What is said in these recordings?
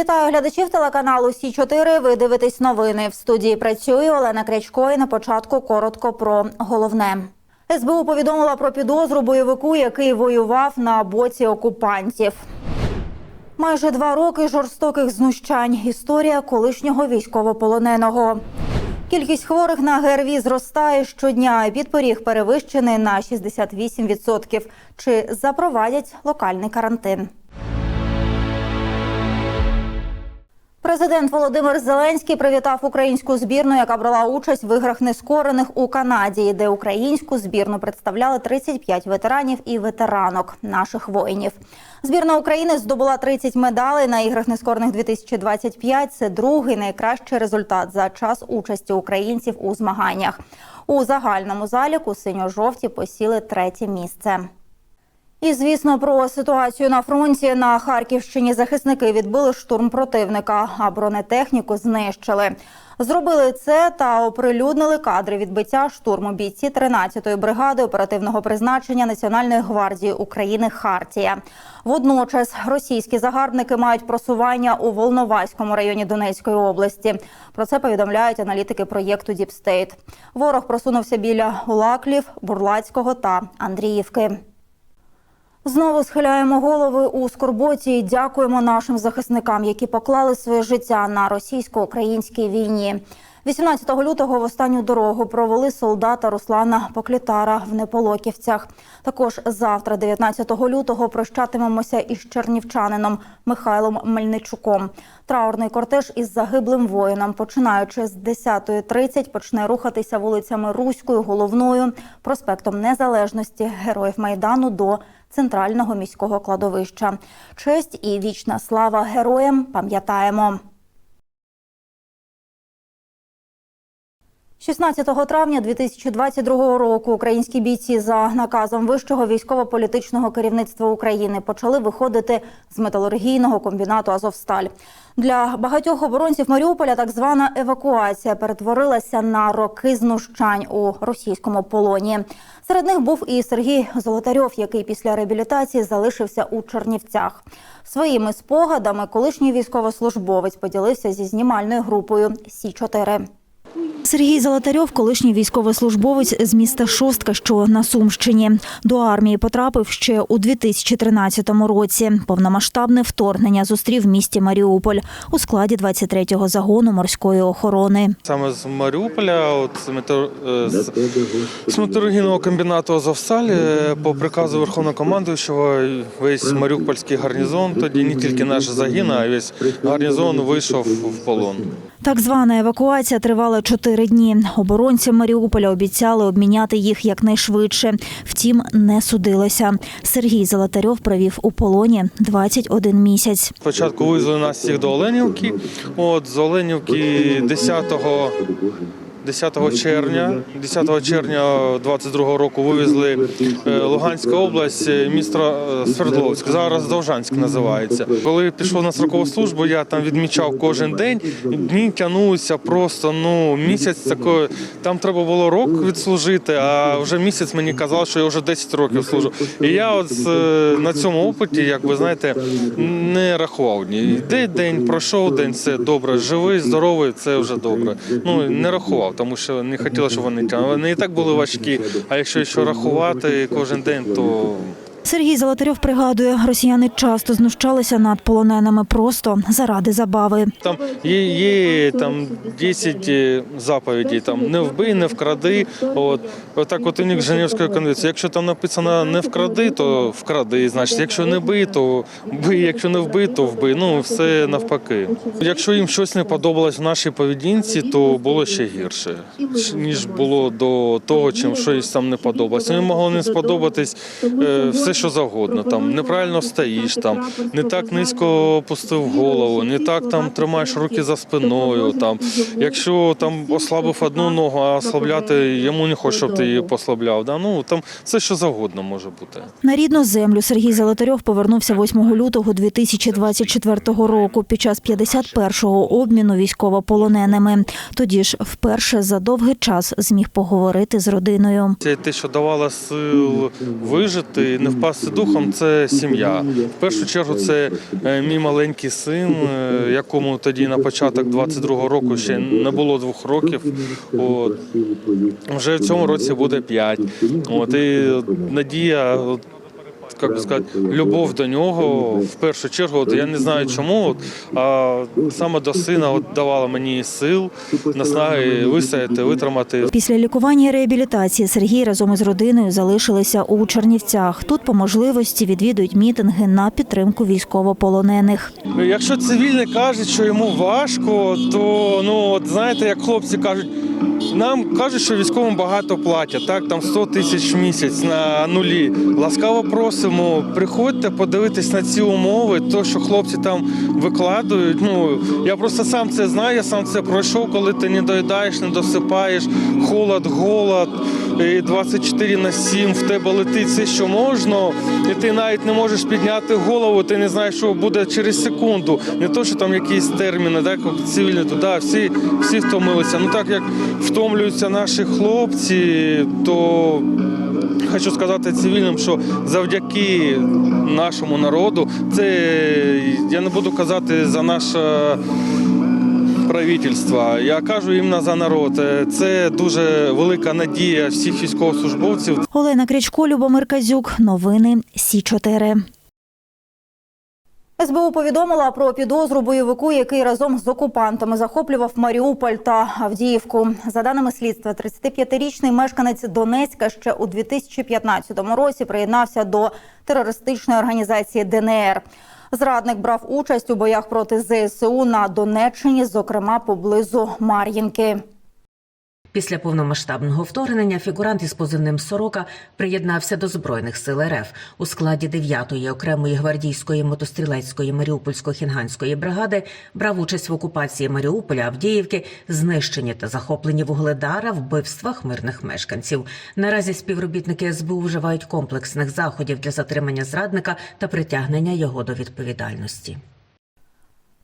Вітаю глядачів телеканалу Сі 4 Ви дивитесь новини. В студії працює Олена Крячко. І на початку коротко про головне. СБУ повідомила про підозру бойовику, який воював на боці окупантів. Майже два роки жорстоких знущань. Історія колишнього військовополоненого. Кількість хворих на ГРВІ зростає щодня. Підпоріг перевищений на 68%. Чи запровадять локальний карантин? Президент Володимир Зеленський привітав українську збірну, яка брала участь в іграх нескорених у Канаді, де українську збірну представляли 35 ветеранів і ветеранок наших воїнів. Збірна України здобула 30 медалей на іграх нескорених 2025. Це другий найкращий результат за час участі українців у змаганнях. У загальному заліку синьо-жовті посіли третє місце. І звісно, про ситуацію на фронті на Харківщині захисники відбили штурм противника, а бронетехніку знищили. Зробили це та оприлюднили кадри відбиття штурму бійці 13-ї бригади оперативного призначення Національної гвардії України Хартія. Водночас російські загарбники мають просування у Волноваському районі Донецької області. Про це повідомляють аналітики проєкту Діпстейт. Ворог просунувся біля Улаклів, Бурлацького та Андріївки. Знову схиляємо голови у скорботі і дякуємо нашим захисникам, які поклали своє життя на російсько-українській війні. 18 лютого в останню дорогу провели солдата Руслана Поклітара в Неполоківцях. Також завтра, 19 лютого, прощатимемося із чернівчанином Михайлом Мельничуком. Траурний кортеж із загиблим воїном, починаючи з 10.30, почне рухатися вулицями Руською, головною, проспектом Незалежності, героїв Майдану до центрального міського кладовища. Честь і вічна слава героям пам'ятаємо. 16 травня 2022 року українські бійці за наказом вищого військово-політичного керівництва України почали виходити з металургійного комбінату Азовсталь. Для багатьох оборонців Маріуполя так звана евакуація перетворилася на роки знущань у російському полоні. Серед них був і Сергій Золотарьов, який після реабілітації залишився у Чернівцях. Своїми спогадами колишній військовослужбовець поділився зі знімальною групою Сі 4 Сергій Золотарьов, колишній військовослужбовець з міста Шостка, що на Сумщині. До армії потрапив ще у 2013 році. Повномасштабне вторгнення зустрів в місті Маріуполь у складі 23-го загону морської охорони. Саме з Маріуполя, от з, метро, е, з, з металургійного комбінату Азовсталь, е, по приказу Верховного командуючого, весь Маріупольський гарнізон, тоді не тільки наш загін, а й весь гарнізон вийшов в полон. Так звана евакуація тривала чотири дні. Оборонці Маріуполя обіцяли обміняти їх якнайшвидше. Втім, не судилося. Сергій Золотарьов провів у полоні 21 місяць. Спочатку вивезли нас всіх до Оленівки. От з Оленівки 10 10 червня, 10 червня 22 року вивезли е, Луганська область, е, місто е, Свердловськ. Зараз Довжанськ називається. Коли пішов на строкову службу, я там відмічав кожен день. Дні тягнулися просто ну місяць такої. Там треба було рок відслужити, а вже місяць мені казали, що я вже 10 років служу. І я от на цьому опиті, як ви знаєте, не рахував дні. Йде день, пройшов день, все добре. Живий, здоровий, це вже добре. Ну не рахував, тому що не хотілося, щоб вони тягнули. Вони і так були важкі. А якщо ще рахувати кожен день, то Сергій Золотарьов пригадує, росіяни часто знущалися над полоненими просто заради забави. Там є, є там 10 е, заповідей, там не вбий, не вкради. От отак, от у них Женевської конвенції. Якщо там написано не вкради, то вкради. Значить, якщо не бий, то бий. Якщо не вбий, то вбий. Ну все навпаки. Якщо їм щось не подобалось в нашій поведінці, то було ще гірше ніж було до того, чим щось там не подобалося. Їм могло не сподобатись е, все, що завгодно. Там неправильно стоїш, там не так низько опустив голову, не так там тримаєш руки за спиною. Там якщо там ослабив одну ногу, а ослабляти йому не хоче, щоб ти її послабляв. Да? Ну там все що завгодно може бути. На рідну землю Сергій Золотарьов повернувся 8 лютого 2024 року під час 51-го обміну військовополоненими. Тоді ж вперше за довгий час зміг поговорити з родиною. Це те, що давало сил вижити, не впасти духом це сім'я. В першу чергу це е, мій маленький син, е, якому тоді на початок 22-го року ще не було двох років. От. Вже в цьому році буде п'ять. От, і надія. Як би сказати, любов до нього в першу чергу. От я не знаю чому, от, а саме до сина от, давала мені сил, наснаги вистояти, витримати. Після лікування і реабілітації Сергій разом із родиною залишилися у Чернівцях. Тут по можливості відвідують мітинги на підтримку військовополонених. Якщо цивільний каже, що йому важко, то ну от знаєте, як хлопці кажуть. Нам кажуть, що військовим багато платять, так там 100 тисяч в місяць на нулі. Ласкаво просимо, приходьте подивитись на ці умови, то що хлопці там викладають. Ну я просто сам це знаю, я сам це пройшов, коли ти не доїдаєш, не досипаєш, холод, голод, і 24 на 7 в тебе летить все, що можна, і ти навіть не можеш підняти голову, ти не знаєш, що буде через секунду. Не то, що там якісь терміни, так як цивільні туди, всі, всі втомилися. Ну так як втомлюються наші хлопці, то хочу сказати цивільним, що завдяки нашому народу, це я не буду казати за наше правительства. Я кажу іменно за народ. Е, Це дуже велика надія всіх військовослужбовців. Олена Крічко, Любомир Казюк. Новини Сі 4 СБУ повідомила про підозру бойовику, який разом з окупантами захоплював Маріуполь та Авдіївку. За даними слідства, 35-річний мешканець Донецька ще у 2015 році приєднався до терористичної організації ДНР. Зрадник брав участь у боях проти ЗСУ на Донеччині, зокрема поблизу Мар'їнки. Після повномасштабного вторгнення фігурант із позивним Сорока приєднався до збройних сил РФ у складі 9-ї окремої гвардійської мотострілецької Маріупольсько-Хінганської бригади. Брав участь в окупації Маріуполя, Авдіївки, знищенні та захопленні вугледара, вбивствах мирних мешканців. Наразі співробітники СБУ вживають комплексних заходів для затримання зрадника та притягнення його до відповідальності.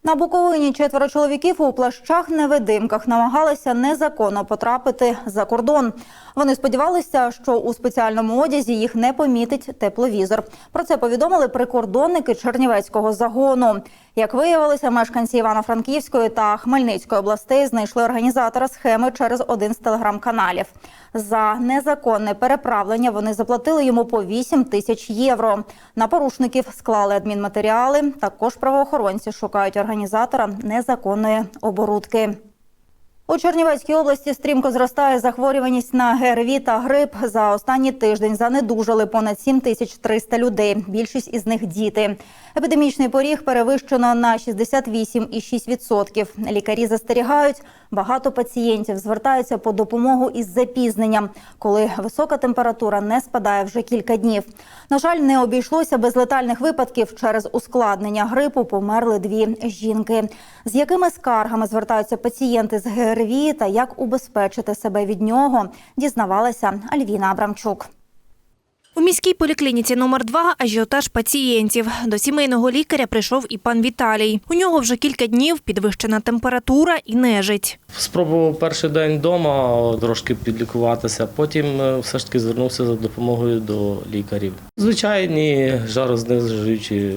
На Буковині четверо чоловіків у плащах-невидимках намагалися незаконно потрапити за кордон. Вони сподівалися, що у спеціальному одязі їх не помітить тепловізор. Про це повідомили прикордонники Чернівецького загону. Як виявилося, мешканці Івано-Франківської та Хмельницької областей знайшли організатора схеми через один з телеграм-каналів. За незаконне переправлення вони заплатили йому по 8 тисяч євро. На порушників склали адмінматеріали. Також правоохоронці шукають організатора незаконної оборудки. У Чернівецькій області стрімко зростає захворюваність на ГРВІ та грип. За останній тиждень занедужали понад 7300 людей. Більшість із них діти. Епідемічний поріг перевищено на 68,6%. Лікарі застерігають, багато пацієнтів звертаються по допомогу із запізненням, коли висока температура не спадає вже кілька днів. На жаль, не обійшлося без летальних випадків. Через ускладнення грипу померли дві жінки. З якими скаргами звертаються пацієнти з ГРВІ та як убезпечити себе від нього, дізнавалася Альвіна Абрамчук. У міській поліклініці номер 2 ажіотаж пацієнтів. До сімейного лікаря прийшов і пан Віталій. У нього вже кілька днів підвищена температура і нежить. Спробував перший день вдома трошки підлікуватися, потім е, все ж таки звернувся за допомогою до лікарів. Звичайні жарознижуючі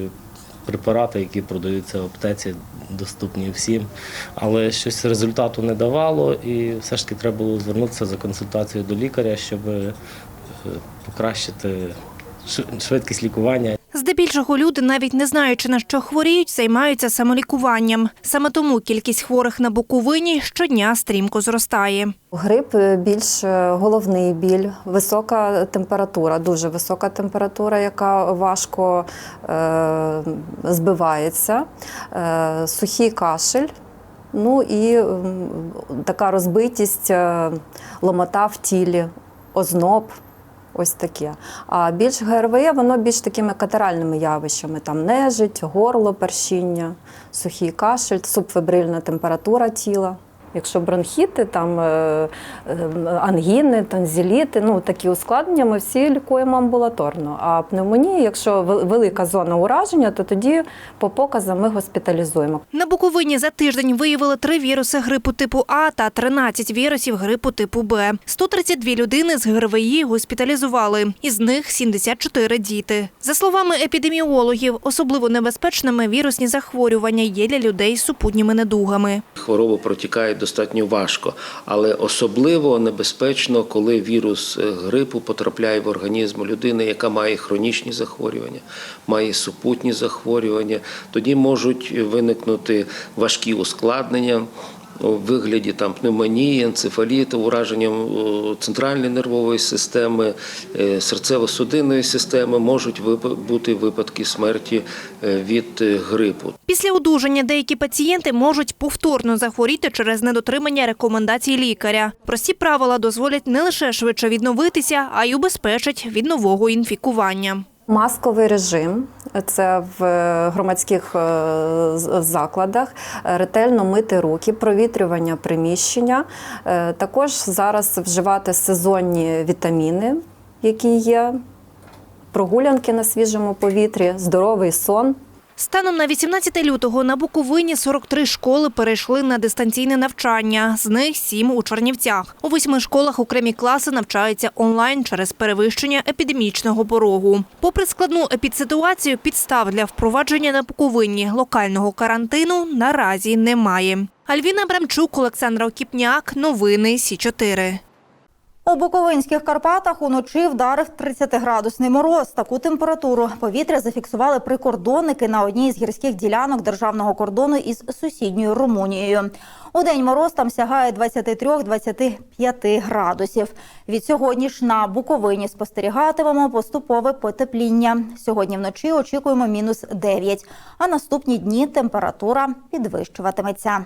препарати, які продаються в аптеці, доступні всім, але щось результату не давало, і все ж таки треба було звернутися за консультацією до лікаря, щоб е, покращити швидкість лікування. Здебільшого люди, навіть не знаючи на що хворіють, займаються самолікуванням. Саме тому кількість хворих на Буковині щодня стрімко зростає. Грип е, більш е, головний біль, висока температура, дуже висока температура, яка важко е, збивається, е, сухий кашель. Ну і така розбитість, е, ломота в тілі, озноб. Ось таке. А більш ГРВЕ, воно більш такими катеральними явищами: там нежить, горло, першіння, сухий кашель, субфебрильна температура тіла. Якщо бронхіти, там е, е, ангіни, танзіліти, ну такі ускладнення ми всі лікуємо амбулаторно. А пневмонії, якщо вел- велика зона ураження, то тоді по показам ми госпіталізуємо. На Буковині за тиждень виявили три віруси грипу типу А та 13 вірусів грипу типу Б. 132 людини з ГРВІ госпіталізували, із них 74 діти. За словами епідеміологів, особливо небезпечними вірусні захворювання є для людей з супутніми недугами. Хвороба протікає достатньо важко, але особливо небезпечно, коли вірус е, грипу потрапляє в організм людини, яка має хронічні захворювання, має супутні захворювання. Тоді можуть виникнути важкі ускладнення. У вигляді там пневмонії, енцефаліту, ураженням е, центральної нервової системи, е, серцево-судинної системи можуть бути випадки смерті е, від грипу. Після одужання деякі пацієнти можуть повторно захворіти через недотримання рекомендацій лікаря. Прості правила дозволять не лише швидше відновитися, а й убезпечать від нового інфікування. Масковий режим це в е, громадських е, закладах, ретельно мити руки, провітрювання приміщення. Е, Також зараз вживати сезонні вітаміни, які є, прогулянки на свіжому повітрі, здоровий сон. Станом на 18 лютого на Буковині 43 школи перейшли на дистанційне навчання. З них 7 у Чернівцях. У восьми школах окремі класи навчаються онлайн через перевищення епідемічного порогу. Попри складну епідситуацію, підстав для впровадження на Буковині локального карантину наразі немає. Альвіна Брамчук, Олександра Окіпняк. Новини Сі 4 У Буковинських Карпатах уночі вдарив 30-градусний мороз. Таку температуру повітря зафіксували прикордонники на одній з гірських ділянок державного кордону із сусідньою Румунією. У день мороз там сягає 23-25 градусів. Від сьогодні ж на Буковині спостерігатимемо поступове потепління. Сьогодні вночі очікуємо мінус 9, а наступні дні температура підвищуватиметься.